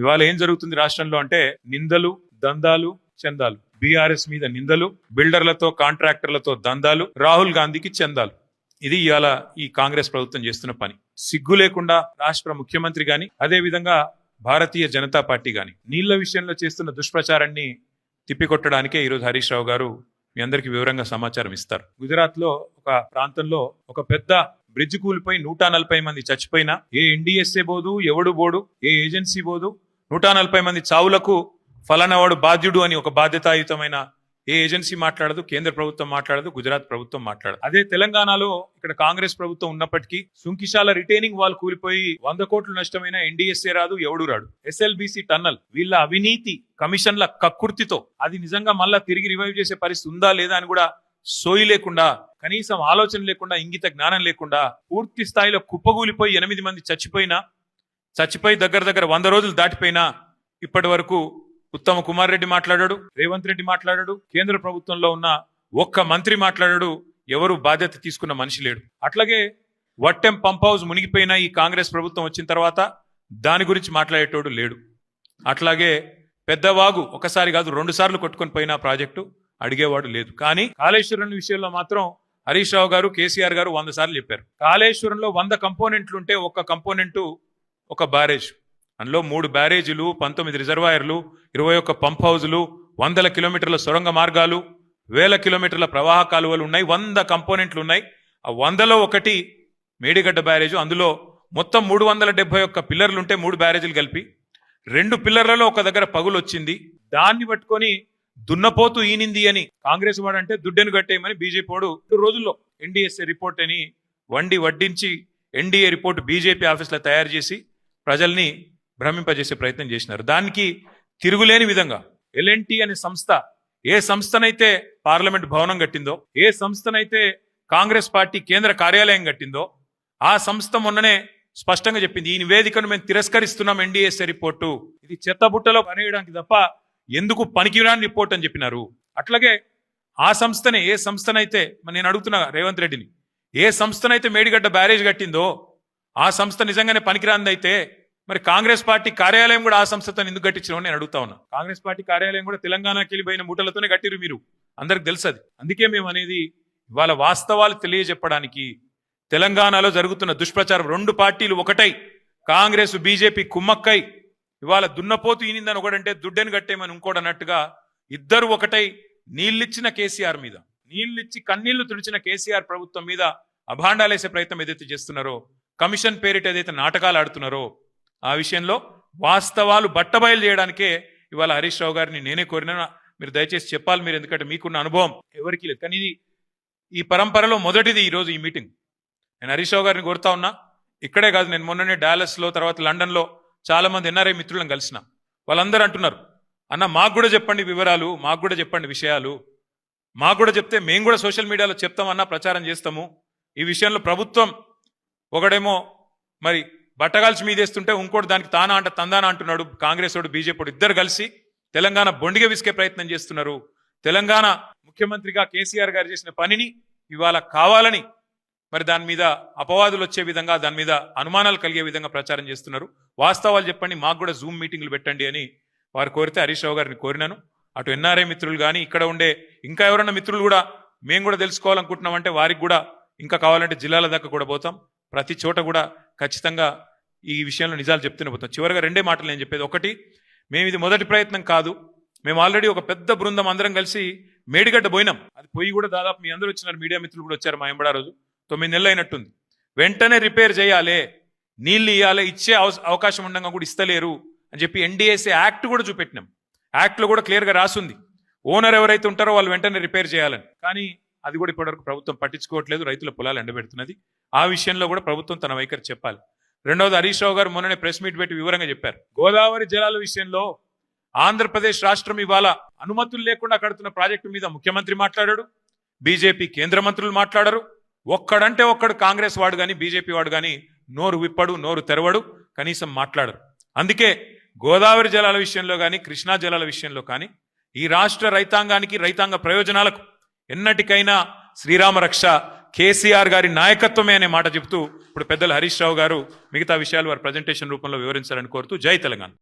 ఇవాళ ఏం జరుగుతుంది రాష్ట్రంలో అంటే నిందలు దందాలు చందాలు. బీఆర్ఎస్ మీద నిందలు బిల్డర్లతో కాంట్రాక్టర్లతో దందాలు రాహుల్ గాంధీకి చందాలు. ఇది ఇవాళ ఈ కాంగ్రెస్ ప్రభుత్వం చేస్తున్న పని. సిగ్గు లేకుండా రాష్ట్ర ముఖ్యమంత్రి గాని అదే విధంగా భారతీయ జనతా పార్టీ గాని నీళ్ళ విషయంలో చేస్తున్న దుష్ప్రచారాన్ని తిప్పికొట్టడానికే ఈరోజు హరీష్ రావు గారు మీ అందరికీ వివరంగా సమాచారం ఇస్తారు. గుజరాత్లో ఒక ప్రాంతంలో ఒక పెద్ద బ్రిడ్జ్ కూలిపోయి నూట నలభై మంది చచ్చిపోయినా ఏ ఎన్డీఎస్ఏ బోదు ఎవడు బోడు ఏ ఏజెన్సీ బోదు నూట నలభై మంది చావులకు ఫలానా వాడు బాధ్యుడు అని ఒక బాధ్యతాయుతమైన ఏ ఏజెన్సీ మాట్లాడదు కేంద్ర ప్రభుత్వం మాట్లాడదు గుజరాత్ ప్రభుత్వం మాట్లాడదు. అదే తెలంగాణలో ఇక్కడ కాంగ్రెస్ ప్రభుత్వం ఉన్నప్పటికీ సుంకిశాల రిటైనింగ్ వాల్ కూలిపోయి వంద కోట్లు నష్టమైన ఎన్డీఎస్ఏ రాదు ఎవడు రాడు. ఎస్ఎల్బిసి టన్నల్ వీళ్ళ అవినీతి కమిషన్ల కక్కుర్తితో అది నిజంగా మళ్ళా తిరిగి రివైవ్ చేసే పరిస్థితి ఉందా లేదా అని కూడా సోయి లేకుండా కనీసం ఆలోచన లేకుండా ఇంగిత జ్ఞానం లేకుండా పూర్తి స్థాయిలో కుప్పగూలిపోయి ఎనిమిది మంది చచ్చిపోయినా చచ్చిపోయి దగ్గర దగ్గర వంద రోజులు దాటిపోయినా ఇప్పటి వరకు ఉత్తమ కుమార్ రెడ్డి మాట్లాడాడు రేవంత్ రెడ్డి మాట్లాడాడు కేంద్ర ప్రభుత్వంలో ఉన్న ఒక్క మంత్రి మాట్లాడాడు ఎవరు బాధ్యత తీసుకున్న మనిషి లేడు. అట్లాగే వట్టెం పంప్ హౌస్ మునిగిపోయిన ఈ కాంగ్రెస్ ప్రభుత్వం వచ్చిన తర్వాత దాని గురించి మాట్లాడేటోడు లేడు. అట్లాగే పెద్దవాగు ఒకసారి కాదు రెండు సార్లు కొట్టుకొని పోయిన ప్రాజెక్టు అడిగేవాడు లేదు. కానీ కాళేశ్వరం విషయంలో మాత్రం హరీష్ రావు గారు కేసీఆర్ గారు వంద సార్లు చెప్పారు. కాళేశ్వరంలో వంద కంపోనెంట్లు ఉంటే ఒక్క కంపోనెంటు ఒక బ్యారేజ్. అందులో మూడు బ్యారేజీలు పంతొమ్మిది రిజర్వాయర్లు ఇరవై ఒక్క పంప్ హౌజులు వందల కిలోమీటర్ల సొరంగ మార్గాలు వేల కిలోమీటర్ల ప్రవాహ కాలువలు ఉన్నాయి వంద కంపోనెంట్లు ఉన్నాయి. ఆ వందలో ఒకటి మేడిగడ్డ బ్యారేజ్ అందులో మొత్తం మూడు వందల డెబ్బై ఒక్క పిల్లర్లు ఉంటే మూడు బ్యారేజీలు కలిపి రెండు పిల్లర్లలో ఒక దగ్గర పగులు వచ్చింది దాన్ని పట్టుకొని దున్నపోతూ ఈనింది అని కాంగ్రెస్ వాడు అంటే దుడ్డెను కట్టేయమని బీజేపీ వాడు రోజుల్లో ఎన్డీఎస్ఏ రిపోర్ట్ అని వండి వడ్డించి ఎన్డీఏ రిపోర్ట్ బీజేపీ ఆఫీస్లో తయారు చేసి ప్రజల్ని భ్రమింపజేసే ప్రయత్నం చేసినారు. దానికి తిరుగులేని విధంగా ఎల్ఎన్టీ అనే సంస్థ ఏ సంస్థనైతే పార్లమెంట్ భవనం కట్టిందో ఏ సంస్థనైతే కాంగ్రెస్ పార్టీ కేంద్ర కార్యాలయం కట్టిందో ఆ సంస్థ మొన్ననే స్పష్టంగా చెప్పింది ఈ నివేదికను మేము తిరస్కరిస్తున్నాం ఎన్డీఎస్ఏ రిపోర్టు. ఇది చెత్తబుట్టలో పనిచేయడానికి తప్ప ఎందుకు పనికిరాని రిపోర్ట్ అని చెప్పినారు. అట్లాగే ఆ సంస్థనే ఏ సంస్థనైతే నేను అడుగుతున్నా రేవంత్ రెడ్డిని ఏ సంస్థనైతే మేడిగడ్డ బ్యారేజ్ కట్టిందో ఆ సంస్థ నిజంగానే పనికిరాందైతే మరి కాంగ్రెస్ పార్టీ కార్యాలయం కూడా ఆ సంస్థతో ఎందుకు కట్టించడం నేను అడుగుతా ఉన్నా. కాంగ్రెస్ పార్టీ కార్యాలయం కూడా తెలంగాణకి వెళ్ళిపోయిన మూటలతోనే కట్టిరు మీరు. అందరికి తెలుసు అది. అందుకే మేము అనేది ఇవాళ వాస్తవాలు తెలియజెప్పడానికి తెలంగాణలో జరుగుతున్న దుష్ప్రచారం రెండు పార్టీలు ఒకటై. కాంగ్రెస్ బీజేపీ కుమ్మక్కై. ఇవాళ దున్నపోతు ఈనిందని ఒకడంటే దుడ్డెను కట్టేమని ఇంకోటి అన్నట్టుగా ఇద్దరు ఒకటై నీళ్ళిచ్చిన కేసీఆర్ మీద. నీళ్ళిచ్చి కన్నీళ్ళు తుడిచిన కేసీఆర్ ప్రభుత్వం మీద అభాండాలేసే ప్రయత్నం ఏదైతే చేస్తున్నారో కమిషన్ పేరిట ఏదైతే నాటకాలు ఆడుతున్నారో ఆ విషయంలో వాస్తవాలు బట్టబయలు చేయడానికే ఇవాళ హరీష్ రావు గారిని నేనే కోరినా. మీరు దయచేసి చెప్పాలి మీరు ఎందుకంటే మీకున్న అనుభవం ఎవరికి లేదు. కానీ ఇది ఈ పరంపరలో మొదటిది ఈరోజు ఈ మీటింగ్. నేను హరీష్ రావు గారిని కోరుతా ఉన్నా. ఇక్కడే కాదు నేను మొన్ననే డాలస్లో తర్వాత లండన్లో చాలా మంది ఎన్ఆర్ఐ మిత్రులను కలిసిన. వాళ్ళందరూ అంటున్నారు అన్న మాకు కూడా చెప్పండి వివరాలు మాకు కూడా చెప్పండి విషయాలు. మాకు కూడా చెప్తే మేము కూడా సోషల్ మీడియాలో చెప్తామన్నా ప్రచారం చేస్తాము. ఈ విషయంలో ప్రభుత్వం ఒకడేమో మరి బట్టగాల్చి మీదేస్తుంటే ఇంకోటి దానికి తానా అంట తందానా అంటున్నాడు కాంగ్రెస్ వాడు బీజేపీ ఇద్దరు కలిసి తెలంగాణ బొండిగ విసికే ప్రయత్నం చేస్తున్నారు. తెలంగాణ ముఖ్యమంత్రిగా కేసీఆర్ గారు చేసిన పనిని ఇవాళ కావాలని మరి దాని మీద అపవాదులు వచ్చే విధంగా దాని మీద అనుమానాలు కలిగే విధంగా ప్రచారం చేస్తున్నారు. వాస్తవాలు చెప్పండి మాకు కూడా జూమ్ మీటింగ్లు పెట్టండి అని వారు కోరితే హరీష్ రావు గారిని కోరినాను. అటు ఎన్ఆర్ఐ మిత్రులు కానీ ఇక్కడ ఉండే ఇంకా ఎవరన్నా మిత్రులు కూడా మేము కూడా తెలుసుకోవాలనుకుంటున్నామంటే వారికి కూడా ఇంకా కావాలంటే జిల్లాల దాకా కూడా పోతాం. ప్రతి చోట కూడా ఖచ్చితంగా ఈ విషయంలో నిజాలు చెప్తూనే పోతాం. చివరిగా రెండే మాటలు నేను చెప్పేది. ఒకటి మేము ఇది మొదటి ప్రయత్నం కాదు. మేము ఆల్రెడీ ఒక పెద్ద బృందం అందరం కలిసి మేడిగడ్డ పోయినాం. అది పోయి కూడా దాదాపు మీ అందరూ వచ్చినారు. మీడియా మిత్రులు కూడా వచ్చారు మా ఎంబడా రోజు. తొమ్మిది నెలలు అయినట్టుంది. వెంటనే రిపేర్ చేయాలి. నీళ్ళు ఇవ్వాలి ఇచ్చే అవకాశం ఉండగా కూడా ఇస్తలేరు అని చెప్పి ఎన్డీఎస్ఏ యాక్ట్ కూడా చూపెట్టినాం. యాక్ట్లో కూడా క్లియర్గా రాసుంది. ఓనర్ ఎవరైతే ఉంటారో వాళ్ళు వెంటనే రిపేర్ చేయాలని. కానీ అది కూడా ఇప్పటివరకు ప్రభుత్వం పట్టించుకోవట్లేదు. రైతుల పొలాలు ఎండబెడుతున్నది. ఆ విషయంలో కూడా ప్రభుత్వం తన వైఖరి చెప్పాలి. రెండవది హరీష్ రావు గారు మొన్ననే ప్రెస్ మీట్ పెట్టి వివరంగా చెప్పారు. గోదావరి జలాల విషయంలో ఆంధ్రప్రదేశ్ రాష్ట్రం ఇవాళ అనుమతులు లేకుండా కడుతున్న ప్రాజెక్టు మీద ముఖ్యమంత్రి మాట్లాడాడు బీజేపీ కేంద్ర మంత్రులు మాట్లాడరు. ఒక్కడంటే ఒక్కడు కాంగ్రెస్ వాడు కానీ బీజేపీ వాడు కానీ నోరు విప్పడు నోరు తెరవడు కనీసం మాట్లాడరు. అందుకే గోదావరి జలాల విషయంలో కానీ కృష్ణా జలాల విషయంలో కానీ ఈ రాష్ట్ర రైతాంగానికి రైతాంగ ప్రయోజనాలకు ఎన్నటికైనా శ్రీరామ రక్ష కేసీఆర్ గారి నాయకత్వమే అనే మాట చెబుతూ ఇప్పుడు పెద్దలు హరీష్ రావు గారు మిగతా విషయాలు వారి ప్రజెంటేషన్ రూపంలో వివరించాలని కోరుతూ జై తెలంగాణ.